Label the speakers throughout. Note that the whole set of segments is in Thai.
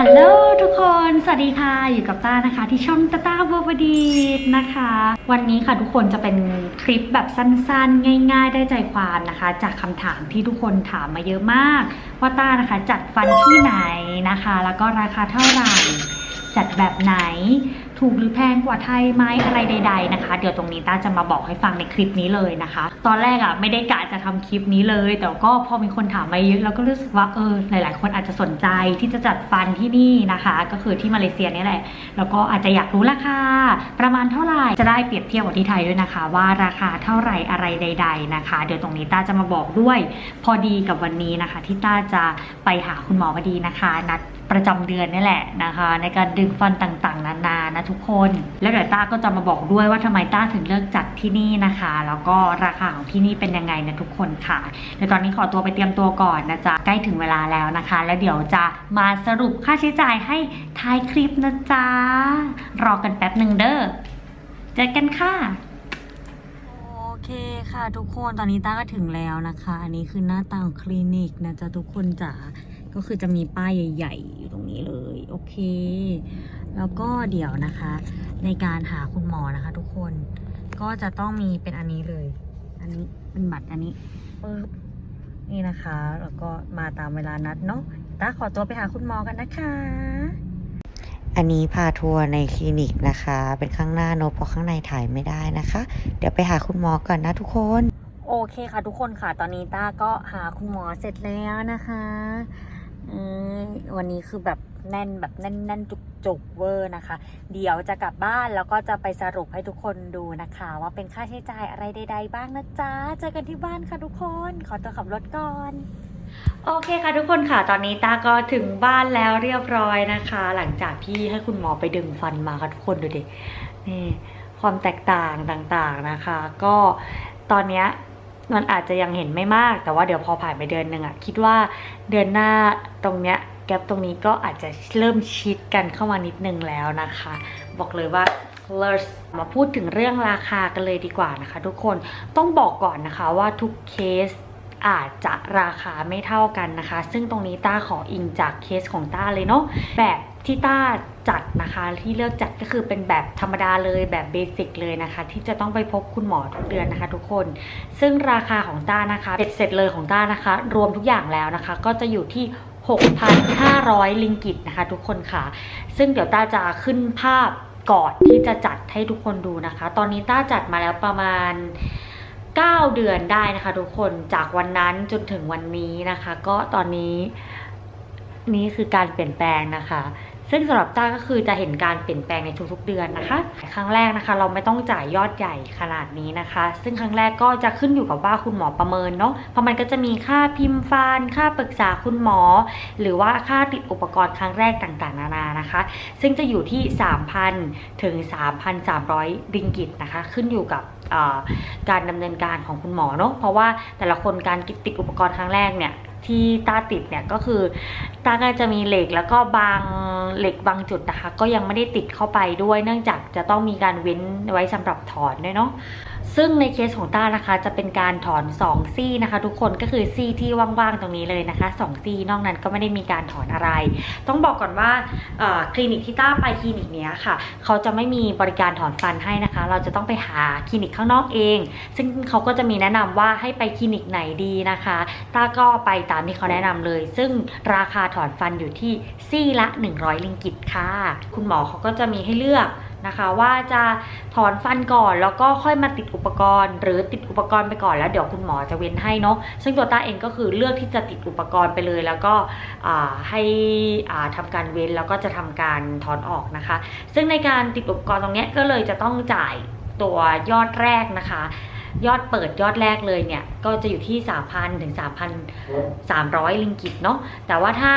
Speaker 1: ฮัลโหลทุกคน สวัสดีค่ะ อยู่กับต้านะคะ ที่ช่องตาตาบวดีนะคะ วันนี้ค่ะทุกคนจะเป็นคลิปแบบสั้นๆ ง่าย ๆ ได้ใจความนะคะ จากคำถามที่ทุกคนถามมาเยอะมาก ว่าต้านะคะ จัดฟันที่ไหนนะคะ แล้วก็ราคาเท่าไหร่ จัดแบบไหน ถูกหรือแพงกว่าไทยไหมอะไรใด ๆนะคะ เดี๋ยวตรงนี้ต้าจะมาบอกให้ฟังในคลิปนี้เลยนะคะ ตอนแรกอะ่ะไม่ได้กะจะทำคลิปนี้เลย แต่ก็พอมีคนถามมาเยอะเราก็รู้สึกว่าเออหลาย ๆ คนอาจจะสนใจที่จะจัดฟันที่นี่นะคะ ก็คือที่มาเลเซียนี่แหละแล้วก็อาจจะอยากรู้ราคาประมาณเท่าไหร่จะได้เปรียบเทียบกับที่ไทยด้วยนะคะ ว่าราคาเท่าไหร่อะไรใด ๆ นะคะ เดี๋ยวตรงนี้ต้าจะมาบอกด้วย พอดีกับวันนี้นะคะ ที่ต้าจะไปหาคุณหมอพอดีนะคะ นัด ประจำเดือนนี่แหละนะคะ ในการดึงฟันต่างๆ นานานะทุกคน แล้วเดี๋ยวต้าก็จะมาบอกด้วยว่าทำไมต้าถึงเลือกจัดที่นี่นะคะ แล้วก็ราคาของที่นี่เป็นยังไงนะทุกคนค่ะเดี๋ยวตอนนี้ขอตัวไปเตรียมตัวก่อนนะจ๊ะใกล้ถึงเวลาแล้วนะคะ แล้วเดี๋ยวจะมาสรุปค่าใช้จ่ายให้ท้ายคลิปนะจ๊ะรอกันแป๊บหนึ่งเด้อเจอกันค่ะโอเคค่ะทุกคนตอนนี้ต้าก็ถึงแล้วนะคะ อันนี้คือหน้าตาของคลินิกนะจ๊ะทุกคนจ๋า ก็คือจะมีป้ายใหญ่ ๆ อยู่ตรงนี้เลย โอเค แล้วก็เดี๋ยวนะคะ ในการหาคุณหมอนะคะ ทุกคนก็จะต้องมีเป็นอันนี้เลย อันนี้เป็นบัตรอันนี้ปึ๊บนี่นะคะ แล้วก็มาตามเวลานัดเนาะต้าขอตัวไปหาคุณหมอกันนะคะ
Speaker 2: อันนี้พาทัวร์ในคลินิกนะคะ เป็นข้างหน้าเนอะเพราะข้างในถ่ายไม่ได้นะคะ เดี๋ยวไปหาคุณหมอก่อนนะทุกคน
Speaker 1: โอเคค่ะทุกคนค่ะ ตอนนี้ต้าก็หาคุณหมอเสร็จแล้วนะคะอืม วันนี้คือแบบแน่นแบบแน่นแน่นจุกจุกเวอร์นะคะ เดี๋ยวจะกลับบ้านแล้วก็จะไปสรุปให้ทุกคนดูนะคะ ว่าเป็นค่าใช้จ่ายอะไรใด ๆ บ้างนะจ๊ะ เจอกันที่บ้านค่ะทุกคน ขอตัวขับรถก่อนโอเคค่ะทุกคนค่ะตอนนี้ตาก็ถึงบ้านแล้วเรียบร้อยนะคะ หลังจากที่ให้คุณหมอไปดึงฟันมาค่ะทุกคนดูดินี่ความแตกต่างต่างๆนะคะ ก็ตอนเนี้ย มันอาจจะยังเห็นไม่มาก แต่ว่าเดี๋ยวพอผ่านไปเดือนหนึ่งอะคิดว่าเดือนหน้าตรงเนี้ยแกลบตรงนี้ก็อาจจะเริ่มชิดกันเข้ามานิดนึงแล้วนะคะ บอกเลยว่าเลิศมาพูดถึงเรื่องราคากันเลยดีกว่านะคะ ทุกคนต้องบอกก่อนนะคะว่าทุกเคส อาจจะราคาไม่เท่ากันนะคะ ซึ่งตรงนี้ต้าขออิงจากเคสของต้าเลยเนาะแบบที่ต้าจัดนะคะที่เลือกจัดก็คือเป็นแบบธรรมดาเลยแบบเบสิกเลยนะคะ ที่จะต้องไปพบคุณหมอทุกเดือนนะคะ ทุกคน ซึ่งราคาของต้านะคะเบ็ดเสร็จเลยของต้านะคะ รวมทุกอย่างแล้วนะคะ ก็จะอยู่ที่ 6,500 ลิงกิตนะคะ ทุกคนค่ะ ซึ่งเดี๋ยวต้าจะขึ้นภาพก่อนที่จะจัดให้ทุกคนดูนะคะ ตอนนี้ต้าจัดมาแล้วประมาณ 9 เดือนได้นะคะ ทุกคนจากวันนั้นจนถึงวันนี้นะคะ ก็ตอนนี้นี่คือการเปลี่ยนแปลงนะคะ ซึ่งสำหรับต้าก็คือจะเห็นการเปลี่ยนแปลงในทุกๆเดือนนะคะ ครั้งแรกนะคะ เราไม่ต้องจ่ายยอดใหญ่ขนาดนี้นะคะ ซึ่งครั้งแรกก็จะขึ้นอยู่กับว่าคุณหมอประเมินเนาะ เพราะมันก็จะมีค่าพิมพ์ฟัน ค่าปรึกษาคุณหมอ หรือว่าค่าติดอุปกรณ์ครั้งแรกต่างๆ นานานะคะ ซึ่งจะอยู่ที่ 3,000 ถึง 3,300 ริงกิตนะคะ ขึ้นอยู่กับการดำเนินการของคุณหมอเนาะเพราะว่าแต่ละคนการติดอุปกรณ์ครั้งแรกเนี่ย ที่ตาติดเนี่ยก็คือตาก็จะมีเหล็กแล้วก็บางเหล็กบางจุดนะคะ ก็ยังไม่ได้ติดเข้าไปด้วย เนื่องจากจะต้องมีการเว้นไว้สำหรับถอนด้วยเนาะ ซึ่งในเคสของต้านะคะ จะเป็นการถอน 2 ซี่นะคะ ทุกคนก็คือซี่ที่ว่างๆตรงนี้เลยนะคะ 2 ซี่นอกนั้นก็ไม่ได้มีการถอนอะไร ต้องบอกก่อนว่าคลินิกที่ต้าไปคลินิกเนี้ยค่ะ เขาจะไม่มีบริการถอนฟันให้นะคะ เราจะต้องไปหาคลินิกข้างนอกเอง ซึ่งเขาก็จะมีแนะนำว่าให้ไปคลินิกไหนดีนะคะต้าก็ไปตามที่เขาแนะนำเลย ซึ่งราคาถอนฟันอยู่ที่ซี่ละ 100 ลิงกิตค่ะ คุณหมอเขาก็จะมีให้เลือก นะคะ ว่าจะถอนฟันก่อนแล้วก็ค่อยมาติดอุปกรณ์ หรือติดอุปกรณ์ไปก่อนแล้วเดี๋ยวคุณหมอจะเว้นให้เนาะซึ่งตัวต้าเองก็คือเลือกที่จะติดอุปกรณ์ไปเลย แล้วก็ให้ทำทำการเว้นแล้วก็จะทำการถอนออกนะคะ ซึ่งในการติดอุปกรณ์ตรงนี้ก็เลยจะต้องจ่ายตัวยอดแรกนะคะ ยอดเปิดยอดแรกเลยเนี่ย ก็จะอยู่ที่ 3,000 ถึง 3,300 ลิงกิตเนาะแต่ว่าถ้า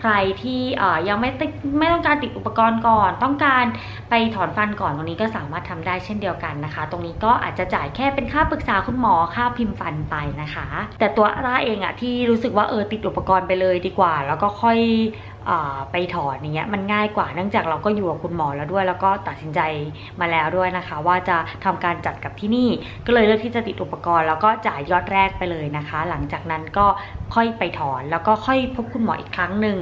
Speaker 1: ใครที่ยังไม่ติดไม่ต้องการติดอุปกรณ์ก่อน ต้องการไปถอนฟันก่อนตรงนี้ก็สามารถทำได้เช่นเดียวกันนะคะ ตรงนี้ก็อาจจะจ่ายแค่เป็นค่าปรึกษาคุณหมอค่าพิมพ์ฟันไปนะคะ แต่ตัวต้าเองอะที่รู้สึกว่าเออติดอุปกรณ์ไปเลยดีกว่า แล้วก็ค่อย ไปถอนอย่างเงี้ยมันง่ายกว่าเนื่องจากเราก็อยู่กับคุณหมอแล้วด้วย แล้วก็ตัดสินใจมาแล้วด้วยนะคะ ว่าจะทำการจัดกับที่นี่ก็เลยเลือกที่จะติดอุปกรณ์ แล้วก็จ่ายยอดแรกไปเลยนะคะ หลังจากนั้นก็ ค่อยไปถอน แล้วก็ค่อยพบคุณหมออีกครั้งหนึ่ง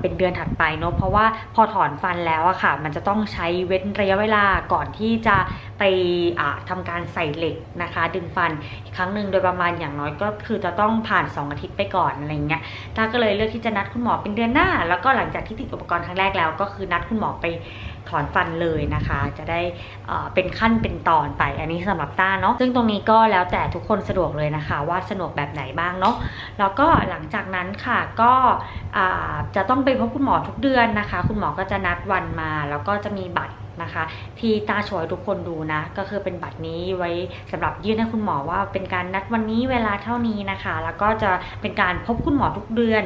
Speaker 1: เป็นเดือนถัดไปเนอะเพราะว่าพอถอนฟันแล้วอะค่ะ มันจะต้องใช้เว้นระยะเวลาก่อนที่จะไปอ่าทำการใส่เหล็กนะคะ ดึงฟันอีกครั้งหนึ่งโดยประมาณอย่างน้อยก็คือจะต้องผ่าน 2 อาทิตย์ไปก่อนอะไรเงี้ยตาก็เลยเลือกที่จะนัดคุณหมอเป็นเดือนหน้า แล้วก็หลังจากที่ติดอุปกรณ์ครั้งแรกแล้ว ก็คือนัดคุณหมอไป ถอนฟันเลยนะคะ จะได้เป็นขั้นเป็นตอนไปอันนี้สำหรับต้าเนาะซึ่งตรงนี้ก็แล้วแต่ทุกคนสะดวกเลยนะคะว่าสะดวกแบบไหนบ้างเนาะแล้วก็หลังจากนั้นค่ะก็จะต้องไปพบคุณหมอทุกเดือนนะคะ คุณหมอก็จะนัดวันมา แล้วก็จะมีบัตร นะคะ ที่ตาโชว์ให้ทุกคนดูนะ ก็คือเป็นบัตรนี้ไว้สำหรับยื่นให้คุณหมอว่าเป็นการนัดวันนี้เวลาเท่านี้นะคะ แล้วก็จะเป็นการพบคุณหมอทุกเดือน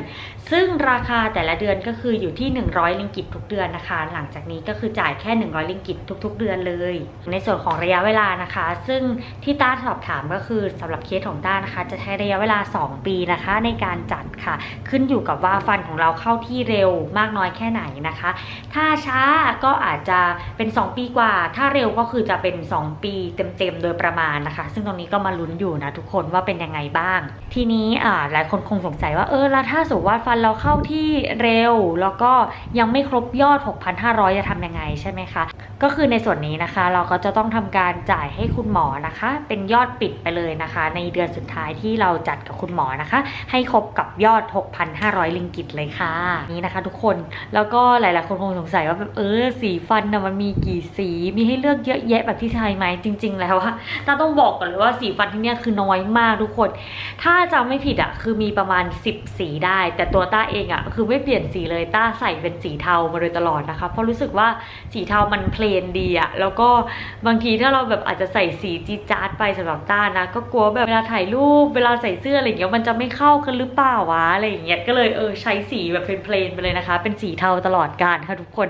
Speaker 1: ซึ่งราคาแต่ละเดือนก็คืออยู่ที่ 100 ลิงกิตทุกเดือนนะคะ หลังจากนี้ก็คือจ่ายแค่ 100 ลิงกิตทุก ๆ เดือนเลย ในส่วนของระยะเวลานะคะ ซึ่งที่ต้าสอบถามก็คือสำหรับเคสของต้านะคะ จะใช้ระยะเวลา 2 ปีนะคะ ในการจัดค่ะ ขึ้นอยู่กับว่าฟันของเราเข้าที่เร็วมากน้อยแค่ไหนนะคะ ถ้าช้าก็อาจจะเป็น 2 ปีกว่า ถ้าเร็วก็คือจะเป็น 2 ปีเต็มๆ โดยประมาณนะคะ ซึ่งตรงนี้ก็มาลุ้นอยู่นะทุกคนว่าเป็นยังไงบ้าง ทีนี้อ่าหลายคนคงสงสัยว่าเออแล้วถ้าสมมติว่าฟันเราเข้าที่เร็ว แล้วก็ยังไม่ครบยอด 6,500 จะทำยังไงใช่ไหมคะ ก็คือในส่วนนี้นะคะ เราก็จะต้องทำการจ่ายให้คุณหมอนะคะ เป็นยอดปิดไปเลยนะคะ ในเดือนสุดท้ายที่เราจัดกับคุณหมอนะคะ ให้ครบกับยอด 6,500 ลิงกิตเลยค่ะ นี่นะคะ ทุกคนแล้วก็หลายๆคนคงสงสัยว่าแบบเออสีฟันนะมันมีีกี่สีมีให้เลือกเยอะแยะแบบที่ไทยไหมจริง ๆ แล้วอะต้าต้องบอกก่อนเลยว่าสีฟันที่เนี่ยคือน้อยมากทุกคน ถ้าจำไม่ผิดอะคือมีประมาณ 10 สีได้ แต่ตัวต้าเองอะคือไม่เปลี่ยนสีเลยต้าใส่เป็นสีเทามาโดยตลอดนะคะเพราะรู้สึกว่าสีเทามันเพลนดีอะแล้วก็บางทีถ้าเราแบบอาจจะใส่สีจีจาร์ดไปสำหรับต้านะ ก็กลัวแบบเวลาถ่ายรูปเวลาใส่เสื้ออะไรอย่างเงี้ยมันจะไม่เข้ากันหรือเปล่าวะอะไรอย่างเงี้ยก็เลยเออใช้สีแบบเป็นเพลนไปเลยนะคะ เป็นสีเทาตลอดการค่ะทุกคน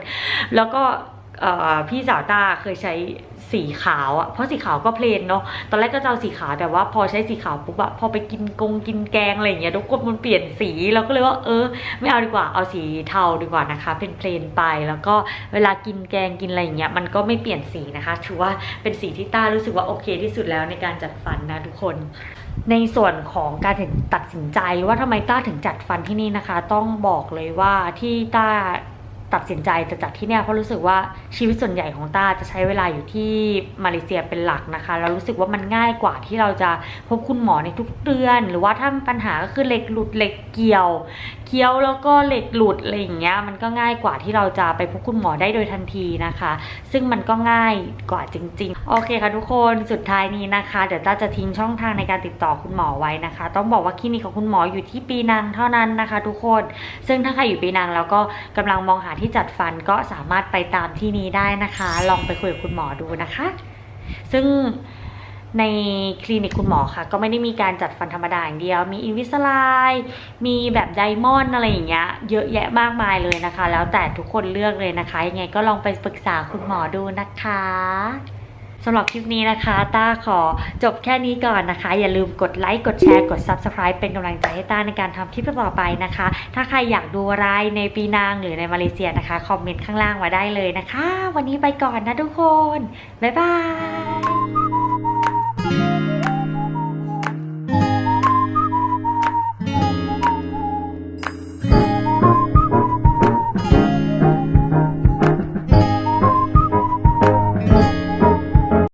Speaker 1: แล้วก็ พี่สาวตาเคยใช้สีขาวอะเพราะสีขาวก็เพลนเนาะตอนแรกก็จะเอาสีขาวแต่ว่าพอใช้สีขาวปุ๊บอะพอไปกินกงกินแกงอะไรอย่างเงี้ยทุกคนมันเปลี่ยนสีเราก็เลยว่าเออ ไม่เอาดีกว่าเอาสีเทาดีกว่านะคะเป็นเพลนไปแล้วก็เวลากินแกงกินอะไรอย่างเงี้ยมันก็ไม่เปลี่ยนสีนะคะ ถือว่าเป็นสีที่ต้ารู้สึกว่าโอเคที่สุดแล้วในการจัดฟันนะทุกคนในส่วนของการตัดสินใจว่าทำไมต้าถึงจัดฟันที่นี่นะคะ ต้องบอกเลยว่าที่ต้า ตัดสินใจจะจัดที่เนี่ยเพราะรู้สึกว่าชีวิตส่วนใหญ่ของต้าจะใช้เวลาอยู่ที่มาเลเซียเป็นหลักนะคะแล้วรู้สึกว่ามันง่ายกว่าที่เราจะพบคุณหมอในทุกเดือน หรือว่าถ้าปัญหาก็คือเหล็กหลุดเหล็กเกี่ยวเคี้ยวแล้วก็เหล็กหลุดอะไรอย่างเงี้ยมันก็ง่ายกว่าที่เราจะไปพบคุณหมอได้โดยทันทีนะคะ ซึ่งมันก็ง่ายกว่าจริง ๆ โอเคค่ะทุกคนสุดท้ายนี้นะคะ เดี๋ยวต้าจะทิ้งช่องทางในการติดต่อคุณหมอไว้นะคะ ต้องบอกว่าคลินิกของคุณหมออยู่ที่ปีนังเท่านั้นนะคะ ทุกคน ซึ่งถ้าใครอยู่ปีนังแล้วก็กำลังมองหาที่จัดฟันก็สามารถไปตามที่นี้ได้นะคะ ลองไปคุยกับคุณหมอดูนะคะ ซึ่ง ในคลินิกคุณหมอค่ะ ก็ไม่ได้มีการจัดฟันธรรมดาอย่างเดียว มีอินวิสไลมีแบบไดมอนด์อะไรอย่างเงี้ยเยอะแยะมากมายเลยนะคะ แล้วแต่ทุกคนเลือกเลยนะคะ ยังไงก็ลองไปปรึกษาคุณหมอดูนะคะสำหรับคลิปนี้นะคะ ต้าขอจบแค่นี้ก่อนนะคะ อย่าลืมกดไลค์ กดแชร์ กด Subscribe เป็นกำลังใจให้ต้าในการทำคลิปต่อไปนะคะ ถ้าใครอยากดูอะไรในปีนางหรือในมาเลเซียนะคะ คอมเมนต์ข้างล่างไว้ได้เลยนะคะ วันนี้ไปก่อนนะทุกคน บ๊ายบาย